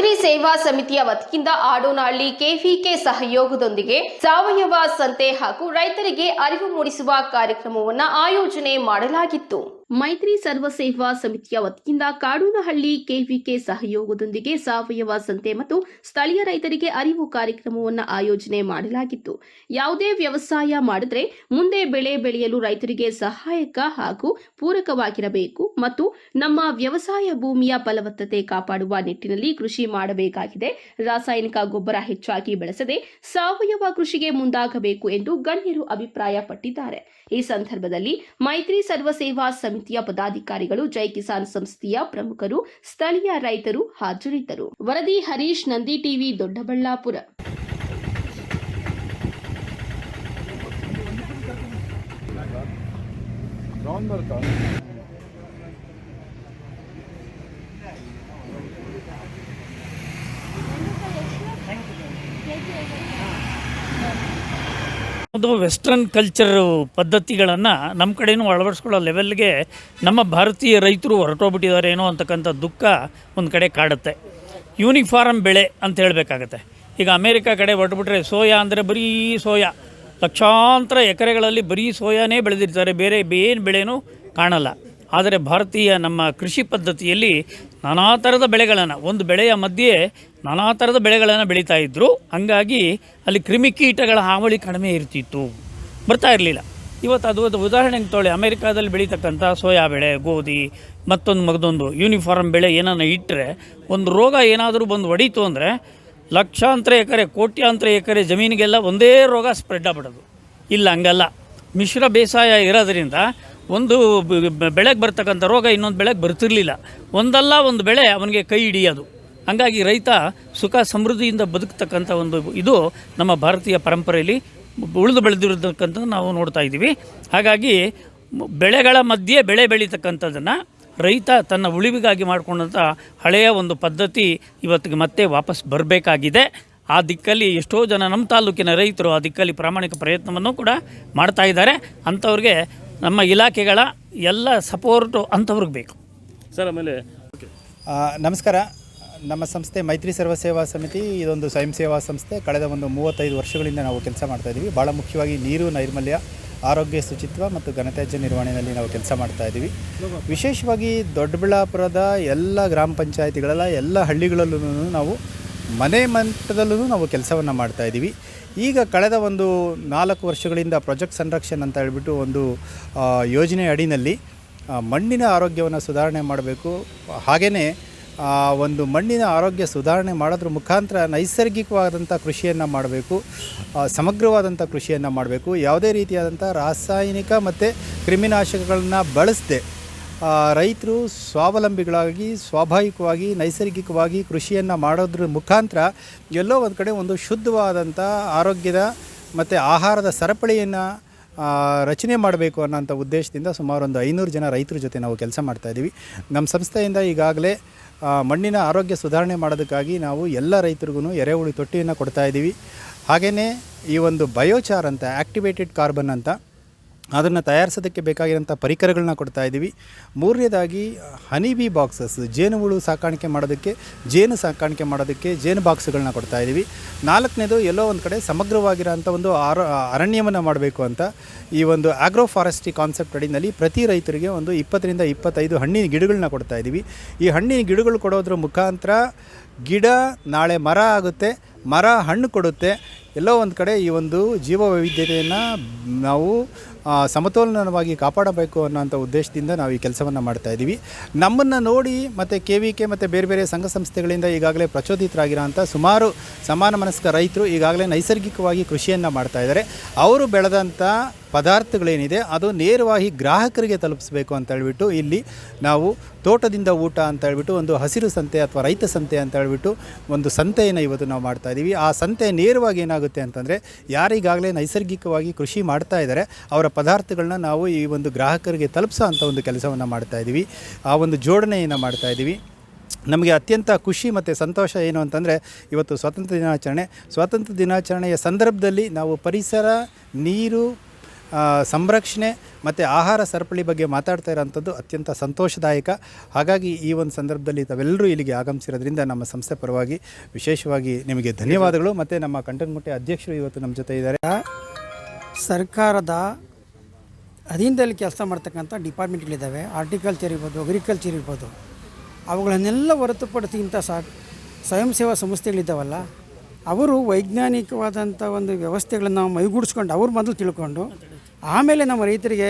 ಮೈತ್ರಿ ಸೇವಾ ಸಮಿತಿಯ ವತಿಯಿಂದ ಆಡೋನಹಳ್ಳಿ ಕೆವಿಕೆ ಸಹಯೋಗದೊಂದಿಗೆ ಸಾವಯವ ಸಂತೆ ಹಾಗೂ ರೈತರಿಗೆ ಅರಿವು ಮೂಡಿಸುವ ಕಾರ್ಯಕ್ರಮವನ್ನು ಆಯೋಜನೆ ಮಾಡಲಾಗಿತ್ತು. ಮೈತ್ರಿ ಸರ್ವ ಸೇವಾ ಸಮಿತಿಯ ವತಿಯಿಂದ ಕಾಡೂನಹಳ್ಳಿ ಕೆವಿಕೆ ಸಹಯೋಗದೊಂದಿಗೆ ಸಾವಯವ ಸಂತೆ ಮತ್ತು ಸ್ಥಳೀಯ ರೈತರಿಗೆ ಅರಿವು ಕಾರ್ಯಕ್ರಮವನ್ನು ಆಯೋಜನೆ ಮಾಡಲಾಗಿತ್ತು. ಯಾವುದೇ ವ್ಯವಸಾಯ ಮಾಡಿದ್ರೆ ಮುಂದೆ ಬೆಳೆ ಬೆಳೆಯಲು ರೈತರಿಗೆ ಸಹಾಯಕ ಹಾಗೂ ಪೂರಕವಾಗಿರಬೇಕು ಮತ್ತು ನಮ್ಮ ವ್ಯವಸಾಯ ಭೂಮಿಯ ಫಲವತ್ತತೆ ಕಾಪಾಡುವ ನಿಟ್ಟಿನಲ್ಲಿ ಕೃಷಿ ಮಾಡಬೇಕಾಗಿದೆ. ರಾಸಾಯನಿಕ ಗೊಬ್ಬರ ಹೆಚ್ಚಾಗಿ ಬಳಸದೆ ಸಾವಯವ ಕೃಷಿಗೆ ಮುಂದಾಗಬೇಕು ಎಂದು ಗಣ್ಯರು ಅಭಿಪ್ರಾಯಪಟ್ಟಿದ್ದಾರೆ. ಈ ಸಂದರ್ಭದಲ್ಲಿ ಮೈತ್ರಿ ಸರ್ವ ಸೇವಾ ಸಮಿತಿಯ ಪದಾಧಿಕಾರಿಗಳು ಜೈ ಕಿಸಾನ್ ಸಂಸ್ಥೆಯ ಪ್ರಮುಖರು ಸ್ಥಳೀಯ ರೈತರು ಹಾಜರಿದ್ದರು. ವರದಿ ಹರೀಶ್ ನಂದಿ ಟಿವಿ ದೊಡ್ಡಬಳ್ಳಾಪುರ. ಅದು ವೆಸ್ಟರ್ನ್ ಕಲ್ಚರ್ ಪದ್ಧತಿಗಳನ್ನು ನಮ್ಮ ಕಡೆಯೂ ಅಳವಡಿಸ್ಕೊಳ್ಳೋ ಲೆವೆಲ್ಗೆ ನಮ್ಮ ಭಾರತೀಯ ರೈತರು ಹೊರಟೋಗ್ಬಿಟ್ಟಿದ್ದಾರೇನೋ ಅಂತಕ್ಕಂಥ ದುಃಖ ಒಂದು ಕಡೆ ಕಾಡುತ್ತೆ. ಯೂನಿಫಾರ್ಮ್ ಬೆಳೆ ಅಂತ ಹೇಳಬೇಕಾಗತ್ತೆ. ಈಗ ಅಮೇರಿಕಾ ಕಡೆ ಹೊರಟ್ಬಿಟ್ರೆ ಸೋಯಾ ಅಂದರೆ ಬರೀ ಸೋಯಾ. ಲಕ್ಷಾಂತರ ಎಕರೆಗಳಲ್ಲಿ ಬರೀ ಸೋಯಾನೇ ಬೆಳೆದಿರ್ತಾರೆ. ಬೇರೆ ಏನು ಬೆಳೆನೂ ಕಾಣಲ್ಲ. ಆದರೆ ಭಾರತೀಯ ನಮ್ಮ ಕೃಷಿ ಪದ್ಧತಿಯಲ್ಲಿ ನಾನಾ ಥರದ ಬೆಳೆಗಳನ್ನು, ಒಂದು ಬೆಳೆಯ ಮಧ್ಯೆ ನಾನಾ ಥರದ ಬೆಳೆಗಳನ್ನು ಬೆಳೀತಾ ಇದ್ದರು ಹಂಗಾಗಿ ಅಲ್ಲಿ ಕ್ರಿಮಿಕೀಟಗಳ ಹಾವಳಿ ಕಡಿಮೆ ಇರ್ತಿತ್ತು. ಬರ್ತಾ ಇರಲಿಲ್ಲ. ಇವತ್ತು ಅದು ಒಂದು ಉದಾಹರಣೆಗೆ ತೊಳೆ ಅಮೆರಿಕಾದಲ್ಲಿ ಬೆಳೀತಕ್ಕಂಥ ಸೋಯಾ ಬೆಳೆ, ಗೋಧಿ, ಮತ್ತೊಂದು ಮಗದೊಂದು ಯೂನಿಫಾರ್ಮ್ ಬೆಳೆ ಏನನ್ನ ಇಟ್ಟರೆ ಒಂದು ರೋಗ ಏನಾದರೂ ಬಂದು ಹೊಡೀತು ಅಂದರೆ ಲಕ್ಷಾಂತರ ಎಕರೆ, ಕೋಟ್ಯಾಂತರ ಎಕರೆ ಜಮೀನಿಗೆಲ್ಲ ಒಂದೇ ರೋಗ ಸ್ಪ್ರೆಡ್ ಆಗ್ಬಿಡೋದು. ಇಲ್ಲ, ಹಂಗಲ್ಲ. ಮಿಶ್ರ ಬೇಸಾಯ ಇರೋದ್ರಿಂದ ಒಂದು ಬೆಳೆಗೆ ಬರ್ತಕ್ಕಂಥ ರೋಗ ಇನ್ನೊಂದು ಬೆಳೆಗೆ ಬರ್ತಿರಲಿಲ್ಲ. ಒಂದಲ್ಲ ಒಂದು ಬೆಳೆ ಅವನಿಗೆ ಕೈ ಹಿಡಿಯೋದು. ಹಂಗಾಗಿ ರೈತ ಸುಖ ಸಮೃದ್ಧಿಯಿಂದ ಬದುಕ್ತಕ್ಕಂಥ ಒಂದು ಇದು ನಮ್ಮ ಭಾರತೀಯ ಪರಂಪರೆಯಲ್ಲಿ ಉಳಿದು ಬೆಳೆದಿರತಕ್ಕಂಥದ್ದು ನಾವು ನೋಡ್ತಾ ಇದ್ದೀವಿ. ಹಾಗಾಗಿ ಬೆಳೆಗಳ ಮಧ್ಯೆ ಬೆಳೆ ಬೆಳೀತಕ್ಕಂಥದ್ದನ್ನು ರೈತ ತನ್ನ ಉಳಿವಿಗಾಗಿ ಮಾಡಿಕೊಂಡಂಥ ಹಳೆಯ ಒಂದು ಪದ್ಧತಿ ಇವತ್ತಿಗೆ ಮತ್ತೆ ವಾಪಸ್ ಬರಬೇಕಾಗಿದೆ. ಆ ದಿಕ್ಕಲ್ಲಿ ಎಷ್ಟೋ ಜನ ನಮ್ಮ ತಾಲೂಕಿನ ರೈತರು ಆ ದಿಕ್ಕಲ್ಲಿ ಪ್ರಾಮಾಣಿಕ ಪ್ರಯತ್ನವನ್ನು ಕೂಡ ಮಾಡ್ತಾ ಇದ್ದಾರೆ. ಅಂಥವ್ರಿಗೆ ನಮ್ಮ ಇಲಾಖೆಗಳ ಎಲ್ಲ ಸಪೋರ್ಟು ಅಂಥವ್ರಿಗೆ ಬೇಕು. ಸರ್ ಆಮೇಲೆ ಆ, ನಮಸ್ಕಾರ. ನಮ್ಮ ಸಂಸ್ಥೆ ಮೈತ್ರಿ ಸರ್ವ ಸೇವಾ ಸಮಿತಿ ಇದೊಂದು ಸ್ವಯಂ ಸೇವಾ ಸಂಸ್ಥೆ. ಕಳೆದ ಒಂದು ಮೂವತ್ತೈದು ವರ್ಷಗಳಿಂದ ನಾವು ಕೆಲಸ ಮಾಡ್ತಾ ಇದ್ದೀವಿ ಭಾಳ ಮುಖ್ಯವಾಗಿ ನೀರು ನೈರ್ಮಲ್ಯ ಆರೋಗ್ಯ ಶುಚಿತ್ವ ಮತ್ತು ಘನತ್ಯಾಜ್ಯ ನಿರ್ವಹಣೆಯಲ್ಲಿ ನಾವು ಕೆಲಸ ಮಾಡ್ತಾ ಇದ್ದೀವಿ ವಿಶೇಷವಾಗಿ ದೊಡ್ಡಬಳ್ಳಾಪುರದ ಎಲ್ಲ ಗ್ರಾಮ ಪಂಚಾಯತಿಗಳೆಲ್ಲ ಎಲ್ಲ ಹಳ್ಳಿಗಳಲ್ಲೂ ನಾವು ಮನೆ ಮಟ್ಟದಲ್ಲೂ ನಾವು ಕೆಲಸವನ್ನು ಮಾಡ್ತಾ ಇದ್ದೀವಿ ಈಗ ಕಳೆದ ಒಂದು ನಾಲ್ಕು ವರ್ಷಗಳಿಂದ ಪ್ರಾಜೆಕ್ಟ್ ಸಂರಕ್ಷಣೆ ಅಂತ ಹೇಳಿಬಿಟ್ಟು ಒಂದು ಯೋಜನೆ ಅಡಿನಲ್ಲಿ ಮಣ್ಣಿನ ಆರೋಗ್ಯವನ್ನು ಸುಧಾರಣೆ ಮಾಡಬೇಕು. ಹಾಗೆಯೇ ಒಂದು ಮಣ್ಣಿನ ಆರೋಗ್ಯ ಸುಧಾರಣೆ ಮಾಡೋದ್ರ ಮುಖಾಂತರ ನೈಸರ್ಗಿಕವಾದಂಥ ಕೃಷಿಯನ್ನು ಮಾಡಬೇಕು. ಸಮಗ್ರವಾದಂಥ ಕೃಷಿಯನ್ನು ಮಾಡಬೇಕು. ಯಾವುದೇ ರೀತಿಯಾದಂಥ ರಾಸಾಯನಿಕ ಮತ್ತು ಕ್ರಿಮಿನಾಶಕಗಳನ್ನ ಬಳಸದೆ ರೈತರು ಸ್ವಾವಲಂಬಿಗಳಾಗಿ, ಸ್ವಾಭಾವಿಕವಾಗಿ, ನೈಸರ್ಗಿಕವಾಗಿ ಕೃಷಿಯನ್ನು ಮಾಡೋದ್ರ ಮುಖಾಂತರ ಎಲ್ಲೋ ಒಂದು ಕಡೆ ಒಂದು ಶುದ್ಧವಾದಂಥ ಆರೋಗ್ಯದ ಮತ್ತು ಆಹಾರದ ಸರಪಳಿಯನ್ನು ರಚನೆ ಮಾಡಬೇಕು ಅನ್ನೋಂಥ ಉದ್ದೇಶದಿಂದ ಸುಮಾರು ಒಂದು ಐನೂರು ಜನ ರೈತರ ಜೊತೆ ನಾವು ಕೆಲಸ ಮಾಡ್ತಾಯಿದ್ದೀವಿ ನಮ್ಮ ಸಂಸ್ಥೆಯಿಂದ ಈಗಾಗಲೇ ಮಣ್ಣಿನ ಆರೋಗ್ಯ ಸುಧಾರಣೆ ಮಾಡೋದಕ್ಕಾಗಿ ನಾವು ಎಲ್ಲ ರೈತರಿಗೂ ಎರೆಹುಳಿ ತೊಟ್ಟಿಯನ್ನು ಕೊಡ್ತಾಯಿದ್ದೀವಿ ಹಾಗೆಯೇ ಈ ಒಂದು ಬಯೋಚಾರ್ ಅಂತ ಆ್ಯಕ್ಟಿವೇಟೆಡ್ ಕಾರ್ಬನ್ ಅಂತ ಅದನ್ನು ತಯಾರಿಸೋದಕ್ಕೆ ಬೇಕಾಗಿರೋಂಥ ಪರಿಕರಗಳನ್ನ ಕೊಡ್ತಾ ಇದ್ದೀವಿ. ಮೂರನೇದಾಗಿ, ಹನಿ ಬಿ ಬಾಕ್ಸಸ್, ಜೇನುಹುಳು ಸಾಕಾಣಿಕೆ ಮಾಡೋದಕ್ಕೆ, ಜೇನು ಸಾಕಾಣಿಕೆ ಮಾಡೋದಕ್ಕೆ ಜೇನು ಬಾಕ್ಸ್ಗಳನ್ನ ಕೊಡ್ತಾ ಇದ್ದೀವಿ. ನಾಲ್ಕನೇದು, ಎಲ್ಲೋ ಒಂದು ಕಡೆ ಸಮಗ್ರವಾಗಿರೋಂಥ ಒಂದು ಆರ, ಅರಣ್ಯವನ್ನು ಮಾಡಬೇಕು ಅಂತ ಈ ಒಂದು ಆಗ್ರೋ ಫಾರೆಸ್ಟ್ರಿ ಕಾನ್ಸೆಪ್ಟ್ ಅಡಿನಲ್ಲಿ ಪ್ರತಿ ರೈತರಿಗೆ ಒಂದು ಇಪ್ಪತ್ತರಿಂದ ಇಪ್ಪತ್ತೈದು ಹಣ್ಣಿನ ಗಿಡಗಳನ್ನ ಕೊಡ್ತಾ ಇದ್ದೀವಿ. ಈ ಹಣ್ಣಿನ ಗಿಡಗಳು ಕೊಡೋದ್ರ ಮುಖಾಂತರ ಗಿಡ, ನಾಳೆ ಮರ ಆಗುತ್ತೆ, ಮರ ಹಣ್ಣು ಕೊಡುತ್ತೆ. ಎಲ್ಲೋ ಒಂದು ಕಡೆ ಈ ಒಂದು ಜೀವ ವೈವಿಧ್ಯತೆಯನ್ನು ನಾವು ಸಮತೋಲನವಾಗಿ ಕಾಪಾಡಬೇಕು ಅನ್ನೋಂಥ ಉದ್ದೇಶದಿಂದ ನಾವು ಈ ಕೆಲಸವನ್ನು ಮಾಡ್ತಾ ಇದ್ದೀವಿ ನಮ್ಮನ್ನು ನೋಡಿ ಮತ್ತು ಕೆ ವಿ ಕೆ ಮತ್ತು ಬೇರೆ ಬೇರೆ ಸಂಘ ಸಂಸ್ಥೆಗಳಿಂದ ಈಗಾಗಲೇ ಪ್ರಚೋದಿತರಾಗಿರೋಂಥ ಸುಮಾರು ಸಮಾನ ಮನಸ್ಕ ರೈತರು ಈಗಾಗಲೇ ನೈಸರ್ಗಿಕವಾಗಿ ಕೃಷಿಯನ್ನು ಮಾಡ್ತಾ ಇದ್ದಾರೆ. ಅವರು ಬೆಳೆದಂಥ ಪದಾರ್ಥಗಳೇನಿದೆ ಅದು ನೇರವಾಗಿ ಗ್ರಾಹಕರಿಗೆ ತಲುಪಿಸಬೇಕು ಅಂತ ಹೇಳ್ಬಿಟ್ಟು ಇಲ್ಲಿ ನಾವು ತೋಟದಿಂದ ಊಟ ಅಂತ ಹೇಳ್ಬಿಟ್ಟು ಒಂದು ಹಸಿರು ಸಂತೆ ಅಥವಾ ರೈತ ಸಂತೆ ಅಂತ ಹೇಳ್ಬಿಟ್ಟು ಒಂದು ಸಂತೆಯನ್ನು ಇವತ್ತು ನಾವು ಮಾಡ್ತಾ ಇದ್ದೀವಿ. ಆ ಸಂತೆ ನೇರವಾಗಿ ಏನಾಗುತ್ತೆ ಅಂತಂದರೆ ಯಾರಿಗಾಗಲೇ ನೈಸರ್ಗಿಕವಾಗಿ ಕೃಷಿ ಮಾಡ್ತಾ ಇದ್ದಾರೆ, ಅವರ ಪದಾರ್ಥಗಳನ್ನ ನಾವು ಈ ಒಂದು ಗ್ರಾಹಕರಿಗೆ ತಲುಪಿಸೋ ಅಂಥ ಒಂದು ಕೆಲಸವನ್ನು ಮಾಡ್ತಾ ಇದ್ದೀವಿ. ಆ ಒಂದು ಜೋಡಣೆಯನ್ನು ಮಾಡ್ತಾ ಇದ್ದೀವಿ. ನಮಗೆ ಅತ್ಯಂತ ಖುಷಿ ಮತ್ತು ಸಂತೋಷ ಏನು ಅಂತಂದರೆ ಇವತ್ತು ಸ್ವಾತಂತ್ರ್ಯ ದಿನಾಚರಣೆ. ಸ್ವಾತಂತ್ರ್ಯ ದಿನಾಚರಣೆಯ ಸಂದರ್ಭದಲ್ಲಿ ನಾವು ಪರಿಸರ, ನೀರು ಸಂರಕ್ಷಣೆ ಮತ್ತು ಆಹಾರ ಸರಪಳಿ ಬಗ್ಗೆ ಮಾತಾಡ್ತಾ ಇರೋಂಥದ್ದು ಅತ್ಯಂತ ಸಂತೋಷದಾಯಕ. ಹಾಗಾಗಿ ಈ ಒಂದು ಸಂದರ್ಭದಲ್ಲಿ ತಾವೆಲ್ಲರೂ ಇಲ್ಲಿಗೆ ಆಗಮಿಸಿರೋದ್ರಿಂದ ನಮ್ಮ ಸಂಸ್ಥೆ ಪರವಾಗಿ ವಿಶೇಷವಾಗಿ ನಿಮಗೆ ಧನ್ಯವಾದಗಳು. ಮತ್ತು ನಮ್ಮ ಕಂಟನ್ಮುಟ್ಟೆ ಅಧ್ಯಕ್ಷರು ಇವತ್ತು ನಮ್ಮ ಜೊತೆ ಇದ್ದಾರೆ. ಸರ್ಕಾರದ ಅಧೀನದಲ್ಲಿ ಕೆಲಸ ಮಾಡ್ತಕ್ಕಂಥ ಡಿಪಾರ್ಟ್ಮೆಂಟ್ಗಳಿದ್ದಾವೆ. ಆರ್ಟಿಕಲ್ಚರ್ ಇರ್ಬೋದು, ಅಗ್ರಿಕಲ್ಚರ್ ಇರ್ಬೋದು. ಅವುಗಳನ್ನೆಲ್ಲ ಹೊರತುಪಡಿಸಿ ಇಂಥ ಸಾ, ಸ್ವಯಂ ಸೇವಾ ಸಂಸ್ಥೆಗಳಿದ್ದಾವಲ್ಲ, ಅವರು ವೈಜ್ಞಾನಿಕವಾದಂಥ ಒಂದು ವ್ಯವಸ್ಥೆಗಳನ್ನು ಮೈಗೂಡಿಸ್ಕೊಂಡು ಅವ್ರ ಮೊದಲು ತಿಳ್ಕೊಂಡು ಆಮೇಲೆ ನಮ್ಮ ರೈತರಿಗೆ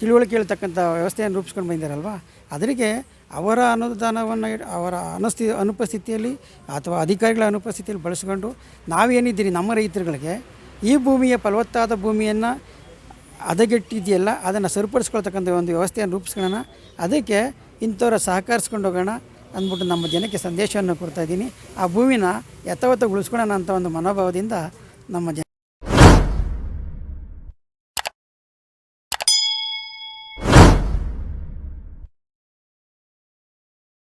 ತಿಳುವಳಿಕೆ ಹೇಳ್ತಕ್ಕಂಥ ವ್ಯವಸ್ಥೆಯನ್ನು ರೂಪಿಸ್ಕೊಂಡು ಬಂದಿದ್ದಾರಲ್ವ? ಅದರಿಗೆ ಅವರ ಅನುದಾನವನ್ನು ಅವರ ಅನುಸ್ಥಿ ಅನುಪಸ್ಥಿತಿಯಲ್ಲಿ ಅಥವಾ ಅಧಿಕಾರಿಗಳ ಅನುಪಸ್ಥಿತಿಯಲ್ಲಿ ಬಳಸ್ಕೊಂಡು ನಾವೇನಿದ್ದೀರಿ ನಮ್ಮ ರೈತರುಗಳಿಗೆ ಈ ಭೂಮಿಯ ಫಲವತ್ತಾದ ಭೂಮಿಯನ್ನು ಹದಗೆಟ್ಟಿದೆಯಲ್ಲ ಅದನ್ನು ಸರಿಪಡಿಸ್ಕೊಳ್ತಕ್ಕಂಥ ಒಂದು ವ್ಯವಸ್ಥೆಯನ್ನು ರೂಪಿಸ್ಕೊಳ್ಳೋಣ. ಅದಕ್ಕೆ ಇಂಥವ್ರ ಸಹಕರಿಸ್ಕೊಂಡು ಹೋಗೋಣ ಅಂದ್ಬಿಟ್ಟು ನಮ್ಮ ಜನಕ್ಕೆ ಸಂದೇಶವನ್ನು ಕೊಡ್ತಾ ಇದ್ದೀನಿ. ಆ ಭೂಮಿನ ಯಥಾವತ್ತ ಉಳಿಸ್ಕೊಳ್ಳೋಣ ಅಂತ ಒಂದು ಮನೋಭಾವದಿಂದ ನಮ್ಮ ಜನ